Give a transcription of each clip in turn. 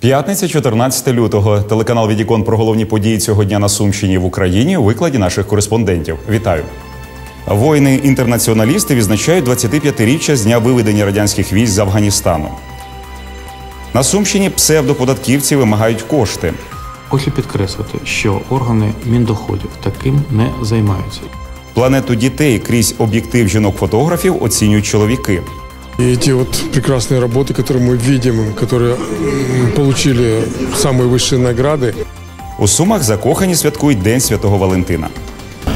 П'ятниця, 14 лютого. Телеканал Відікон про головні події цього дня на Сумщині в Україні у викладі наших кореспондентів. Вітаю. Воїни-інтернаціоналісти відзначають 25-річчя з дня виведення радянських військ з Афганістану. На Сумщині псевдоподатківці вимагають кошти. Хочу підкреслити, що органи міндоходів таким не займаються. Планету дітей крізь об'єктив жінок-фотографів оцінюють чоловіки. И эти вот прекрасные работы, которые мы видим, которые м, получили самые высшие награды, У Сумах закохані святкують День Святого Валентина.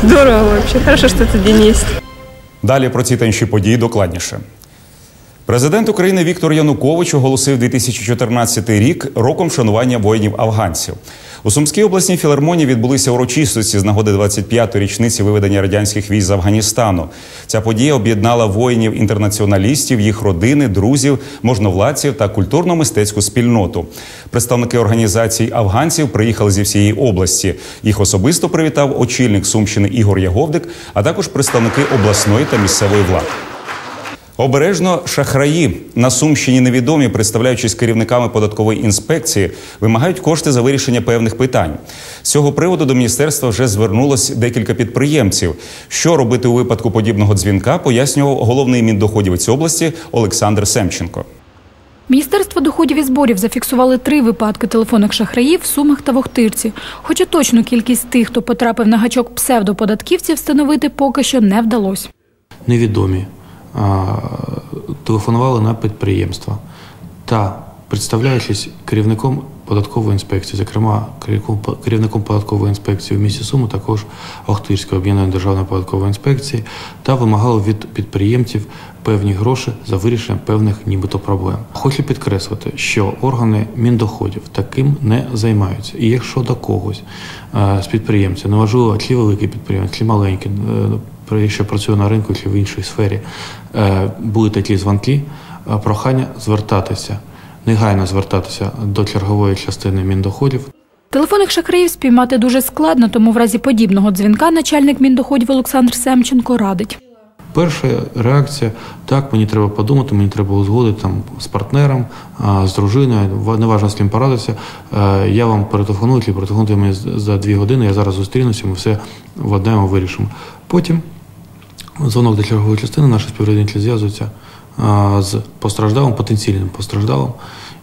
Здорово вообще. Хорошо, что этот день есть. Далі про ці та інші події докладніше. Президент України Віктор Янукович оголосив 2014 рік роком вшанування воїнів афганців. У Сумській обласній філармонії відбулися урочистості з нагоди 25-ї річниці виведення радянських військ з Афганістану. Ця подія об'єднала воїнів-інтернаціоналістів, їх родини, друзів, можновладців та культурно-мистецьку спільноту. Представники організацій афганців приїхали зі всієї області. Їх особисто привітав очільник Сумщини Ігор Яговдик, а також представники обласної та місцевої влади. Обережно шахраї на Сумщині невідомі, представляючись керівниками податкової інспекції, вимагають кошти за вирішення певних питань. З цього приводу до міністерства вже звернулось декілька підприємців. Що робити у випадку подібного дзвінка, пояснював головний міндоходівець області Олександр Семченко. Міністерство доходів і зборів зафіксували три випадки телефонних шахраїв в Сумах та в Охтирці. Хоча точну кількість тих, хто потрапив на гачок псевдоподатківців, встановити поки що не вдалося. Невідомі телефонували на підприємства та, представляючись керівником податкової інспекції, зокрема керівником- податкової інспекції в місті Суму, також Охтирської об'єднаної державної податкової інспекції, та вимагали від підприємців певні гроші за вирішення певних нібито проблем. Хочу підкреслити, що органи міндоходів таким не займаються. І якщо до когось е, з підприємців, неважливо, чи великий підприємець, чи маленький, якщо працює на ринку чи в іншій сфері, е, були такі дзвонки, е, прохання звертатися, негайно звертатися до чергової частини міндоходів Телефонних шахраїв спіймати дуже складно, тому в разі подібного дзвінка начальник міндоходів Олександр Семченко радить. Перша реакція так, мені треба подумати, мені треба узгодити там з партнером, з дружиною, ва- неважно з ким порадитися. Е, Я вам перетелефоную, чи перетелефонуйте мені за дві години, я зараз зустрінуся, ми все владнаємо, вирішимо. Потім дзвонок до чергової частини, наші співробітники зв'язуються з постраждалим, потенційним постраждалим,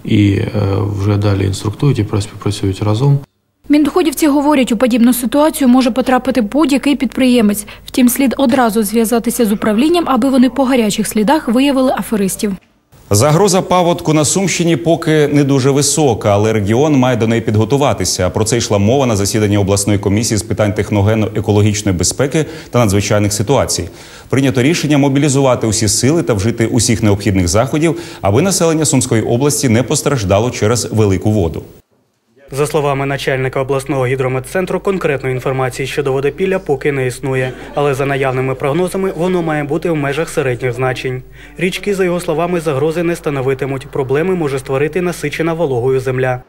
і е, вже далі інструктують і співпрацюють разом. Міндоходівці говорять, у подібну ситуацію може потрапити будь-який підприємець. Втім, слід одразу зв'язатися з управлінням, аби вони по гарячих слідах виявили аферистів. Загроза паводку на Сумщині поки не дуже висока, але регіон має до неї підготуватися. Про це йшла мова на засіданні обласної комісії з питань техногенно-екологічної безпеки та надзвичайних ситуацій. Прийнято рішення мобілізувати усі сили та вжити усіх необхідних заходів, аби населення Сумської області не постраждало через велику воду. За словами начальника обласного гідрометцентру, конкретної інформації щодо водопілля поки не існує, але за наявними прогнозами воно має бути в межах середніх значень. Річки, за його словами, загрози не становитимуть. Проблеми може створити насичена вологою земля.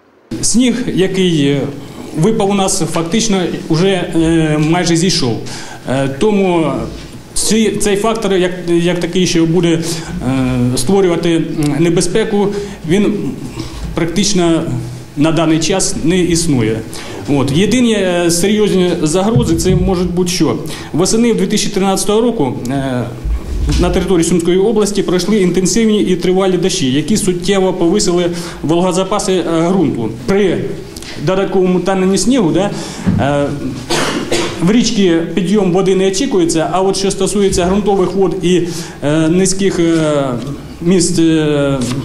Сніг, який випав у нас, фактично вже е, майже зійшов. Е, Тому цей фактор, як, як такий, що буде е, створювати небезпеку, він практично на даний час не існує. От. Єдині е, серйозні загрози це можуть бути що? Восени 2013 року е, на території Сумської області пройшли інтенсивні і тривалі дощі, які суттєво повисили вологозапаси е, ґрунту. При додатковому таненні снігу да, в річці підйом води не очікується, а от що стосується ґрунтових вод і низьких місць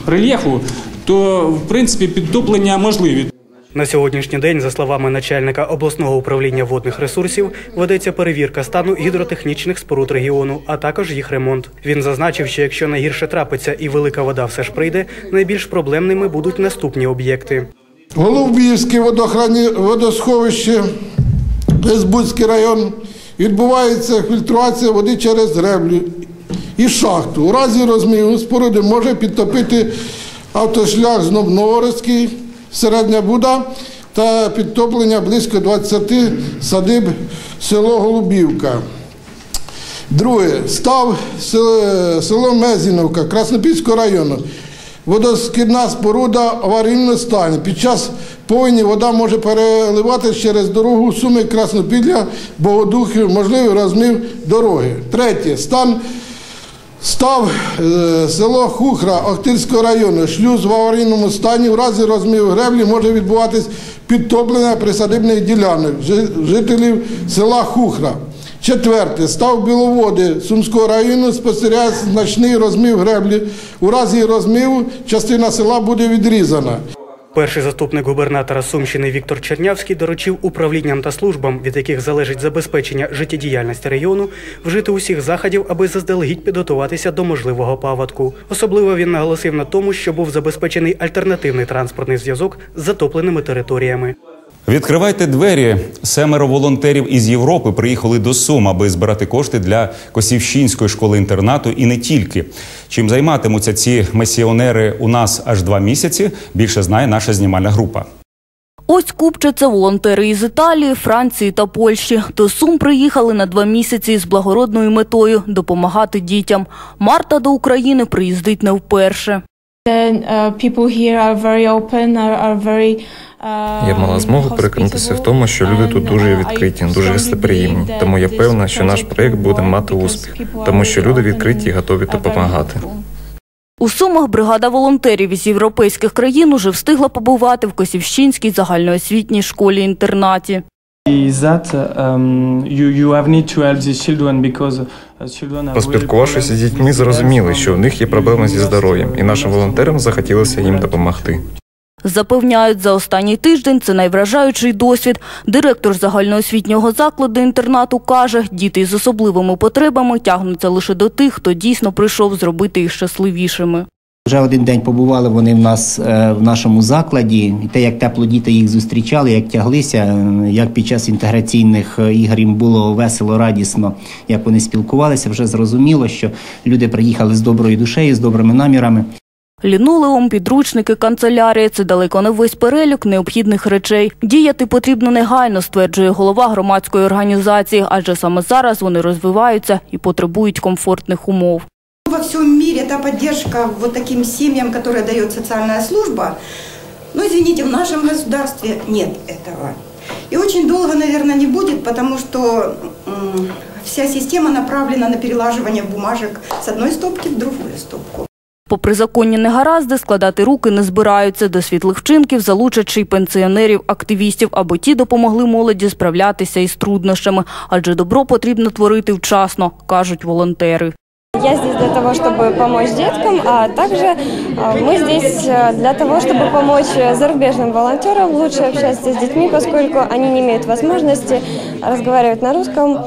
рельєфу, то в принципі підтоплення можливі. На сьогоднішній день, за словами начальника обласного управління водних ресурсів, ведеться перевірка стану гідротехнічних споруд регіону, а також їх ремонт. Він зазначив, що якщо найгірше трапиться і велика вода все ж прийде, найбільш проблемними будуть наступні об'єкти. Голубівське водохрані... водосховище, Лесбудський район. Відбувається фільтрація води через греблю і шахту. У разі розміру споруди може підтопити автошлях Знобноворський, середня буда та підтоплення близько 20 садиб село Голубівка. Друге, став село, Мезіновка Краснопільського району. Водоскидна споруда в аварійному стані. Під час повені вода може переливатися через дорогу Суми Краснопілля, Богодухів, можливий розмив дороги. Третє, стан Став е, село Хухра Охтирського району. Шлюз в аварійному стані. В разі розміру греблі може відбуватись підтоплення присадибних ділянок жителів села Хухра. Четверте. Став Біловоди Сумського району спостерігається значний розмів греблі. У разі розмиву частина села буде відрізана. Перший заступник губернатора Сумщини Віктор Чернявський доручив управлінням та службам, від яких залежить забезпечення життєдіяльності району, вжити усіх заходів, аби заздалегідь підготуватися до можливого паводку. Особливо він наголосив на тому, що був забезпечений альтернативний транспортний зв'язок з затопленими територіями. Відкривайте двері. Семеро волонтерів із Європи приїхали до Сум, аби збирати кошти для Косівщинської школи інтернату і не тільки. Чим займатимуться ці місіонери у нас аж два місяці, більше знає наша знімальна група. Ось купчаться волонтери із Італії, Франції та Польщі. До Сум приїхали на два місяці з благородною метою допомагати дітям. Марта до України приїздить не вперше. Я мала змогу переконатися в тому, що люди тут дуже відкриті, дуже гостеприємні. Тому я певна, що наш проєкт буде мати успіх, тому що люди відкриті і готові допомагати. У Сумах бригада волонтерів із європейських країн уже встигла побувати в Косівщинській загальноосвітній школі-інтернаті. Поспілкувавшися з дітьми, зрозуміли, що в них є проблеми зі здоров'ям, і нашим волонтерам захотілося їм допомогти. Запевняють, за останній тиждень це найвражаючий досвід. Директор загальноосвітнього закладу інтернату каже, діти з особливими потребами тягнуться лише до тих, хто дійсно прийшов зробити їх щасливішими. Вже один день побували вони в нас е, в нашому закладі, і те, як тепло діти їх зустрічали, як тяглися, е, як під час інтеграційних е, ігор їм було весело, радісно, як вони спілкувалися, вже зрозуміло, що люди приїхали з доброю душею, з добрими намірами. Лінолеум, підручники, канцелярія – це далеко не весь перелік необхідних речей. Діяти потрібно негайно, стверджує голова громадської організації, адже саме зараз вони розвиваються і потребують комфортних умов. Во всем мире та вот таким семьям, которые дает социальная служба, ну, извините, в нашем государстве нет этого. И очень долго, наверное, не будет, потому что вся система направлена на перелаживание бумажек с одной стопки в другую стопку. Попри законні негаразди, складати руки не збираються. До світлих вчинків залучать ще й пенсіонерів-активістів, аби ті допомогли молоді справлятися із труднощами. Адже добро потрібно творити вчасно, кажуть волонтери. Я здесь для того, чтобы помочь деткам, а также а, мы здесь а, для того, чтобы помочь зарубежным волонтерам лучше общаться с детьми, поскольку они не имеют возможности разговаривать на русском.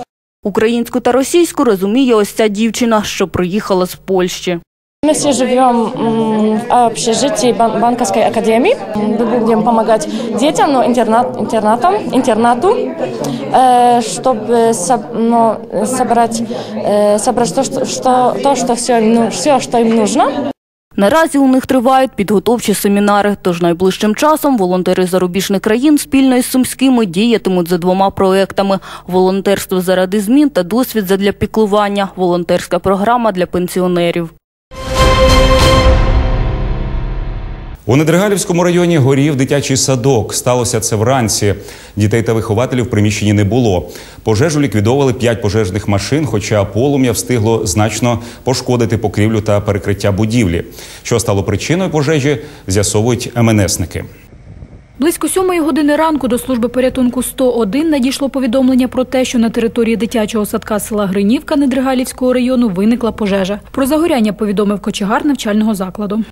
Українську та російську розуміє ось ця дівчина, що приїхала з Польщі. Мы все живем м, в общежитии бан- банковской академии. Мы будем помогать детям, но интернат, интернатам, интернату, э, чтобы соб- ну, собрать, э, собрать то, что, что, то, что все, ну, все, что им нужно. Наразі у них тривають підготовчі семінари, тож найближчим часом волонтери зарубіжних країн спільно із сумськими діятимуть за двома проектами: волонтерство заради змін та досвід задля піклування, волонтерська програма для пенсіонерів. У Недригалівському районі горів дитячий садок. Сталося це вранці. Дітей та вихователів в приміщенні не було. Пожежу ліквідовували п'ять пожежних машин, хоча полум'я встигло значно пошкодити покрівлю та перекриття будівлі. Що стало причиною пожежі, з'ясовують МНСники. Близько сьомої години ранку до служби порятунку 101 надійшло повідомлення про те, що на території дитячого садка села Гринівка Недригалівського району виникла пожежа. Про загоряння повідомив кочегар навчального закладу.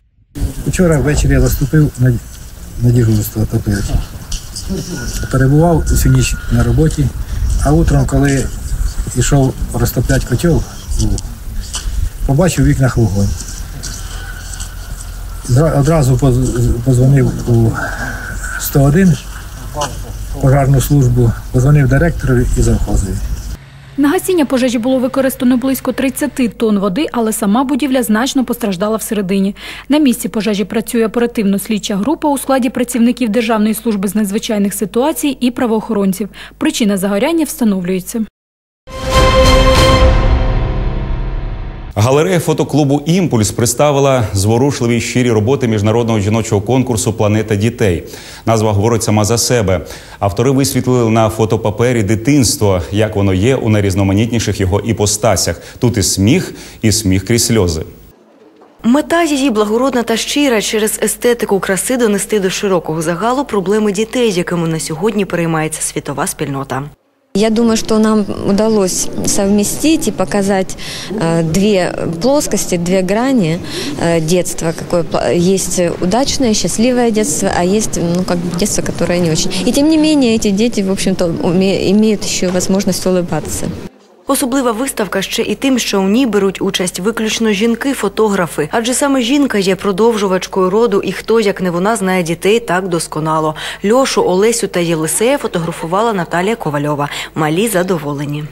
Вчора ввечері я заступив на, на дежурство топилки. Перебував усю ніч на роботі, а утром, коли йшов розтопляти котел, побачив в вікнах вогонь. Одразу поз- позвонив у 101 пожарну службу, позвонив директорові і завхозові. На гасіння пожежі було використано близько 30 тонн води, але сама будівля значно постраждала всередині. На місці пожежі працює оперативно-слідча група у складі працівників Державної служби з надзвичайних ситуацій і правоохоронців. Причина загоряння встановлюється. Галерея фотоклубу Імпульс представила зворушливі щирі роботи міжнародного жіночого конкурсу Планета дітей. Назва говорить сама за себе. Автори висвітлили на фотопапері дитинство, як воно є у найрізноманітніших його іпостасях. Тут і сміх, і сміх крізь сльози. Мета її благородна та щира через естетику краси донести до широкого загалу проблеми дітей, якими на сьогодні переймається світова спільнота. Я думаю, что нам удалось совместить и показать э, две плоскости, две грани э, детства. Какое есть удачное, счастливое детство, а есть ну, как бы детство, которое не очень. И тем не менее, эти дети, в общем-то, имеют еще возможность улыбаться. Особлива виставка ще і тим, що у ній беруть участь виключно жінки-фотографи, адже саме жінка є продовжувачкою роду, і хто як не вона знає дітей так досконало. Льошу, Олесю та Єлисея фотографувала Наталія Ковальова. Малі задоволені.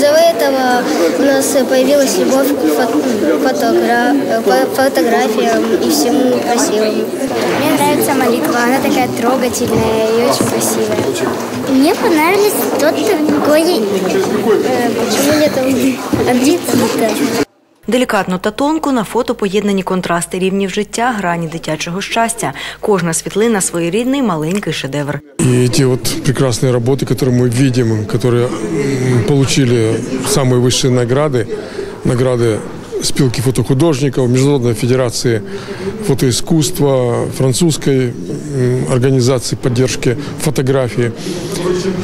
Из-за этого у нас появилась любовь к фото- фотогра- фотографиям и всему красивому. Мне нравится молитва, она такая трогательная и очень красивая. Мне понравились тот другой, почему нет Андритита. Делікатно та тонко на фото поєднані контрасти рівнів життя, грані дитячого щастя. Кожна світлина своєрідний маленький шедевр. И эти вот прекрасные работы, которые мы видим, которые м, получили самые высшие награды, награды спилки фотохудожников, Международной федерации фотоискусства, французской м, организации поддержки фотографии.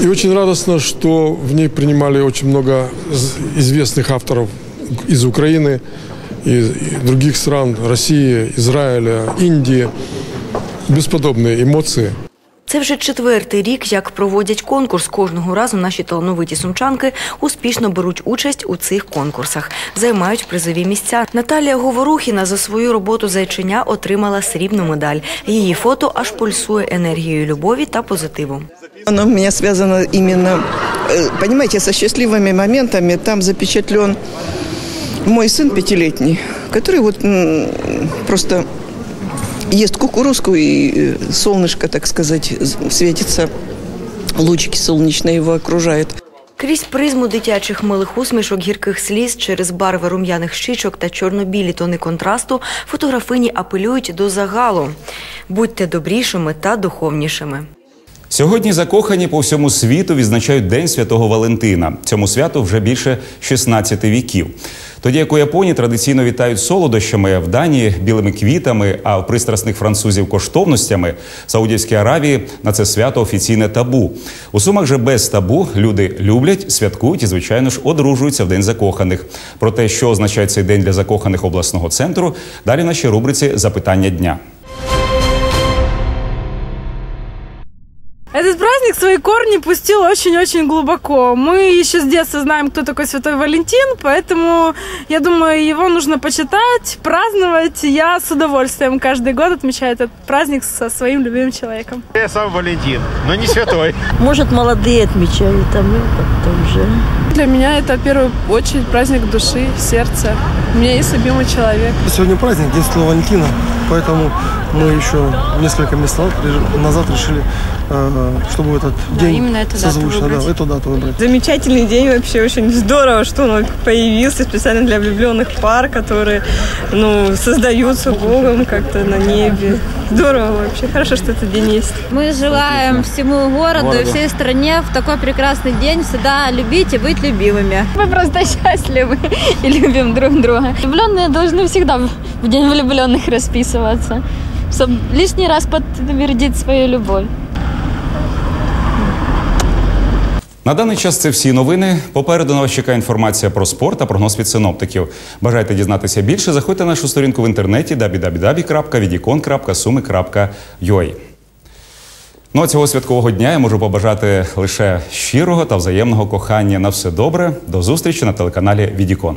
И очень радостно, что в ней принимали очень много з- известных авторов из Украины, из и других стран, России, Израиля, Индии. Бесподобные эмоции. Це вже четвертий рік, як проводять конкурс. Кожного разу наші талановиті сумчанки успішно беруть участь у цих конкурсах, займають призові місця. Наталія Говорухіна за свою роботу зайчиня отримала срібну медаль. Її фото аж пульсує енергією любові та позитиву. Оно у меня связано именно, э, понимаете, со счастливыми моментами. Там запечатлен мой сын пятилетний, который вот м, просто ест кукурузку и э, солнышко, так сказать, з- светится, лучики солнечные его окружают. Крізь призму дитячих милих усмішок, гірких сліз, через барви рум'яних щічок та чорно-білі тони контрасту фотографині апелюють до загалу. Будьте добрішими та духовнішими. Сьогодні закохані по всьому світу відзначають День Святого Валентина. Цьому святу вже більше 16 віків. Тоді як у Японії традиційно вітають солодощами, в Данії білими квітами, а в пристрасних французів коштовностями, в Саудівській Аравії на це свято офіційне табу. У сумах же без табу люди люблять, святкують і, звичайно ж, одружуються в день закоханих. Про те, що означає цей день для закоханих обласного центру, далі в нашій рубриці Запитання дня. Этот праздник свои корни пустил очень-очень глубоко. Мы еще с детства знаем, кто такой Святой Валентин, поэтому, я думаю, его нужно почитать, праздновать. Я с удовольствием каждый год отмечаю этот праздник со своим любимым человеком. Я сам Валентин, но не святой. Может, молодые отмечают, а мы как-то уже. Для меня это в первую очередь праздник души, сердца. У меня есть любимый человек. Сегодня праздник, День Святого Валентина, поэтому мы еще несколько месяцев назад решили, э, чтобы этот день именно эту дату созвучно, выбрать. да, эту дату выбрать. Замечательный день вообще, очень здорово, что он появился специально для влюбленных пар, которые, ну, создаются Богом как-то на небе. Здорово вообще, хорошо, что этот день есть. Мы желаем всему городу и Городу. всей стране в такой прекрасный день всегда любить и быть любимыми. Мы просто счастливы и любим друг друга. Влюбленные должны всегда в день влюбленных расписываться, чтобы лишний раз подтвердить свою любовь. На даний час це всі новини. Попереду на вас чекає інформація про спорт та прогноз від синоптиків. Бажаєте дізнатися більше? Заходьте на нашу сторінку в інтернеті www.vidikon.sumi.ua. Ну а цього святкового дня я можу побажати лише щирого та взаємного кохання. На все добре. До зустрічі на телеканалі Відікон.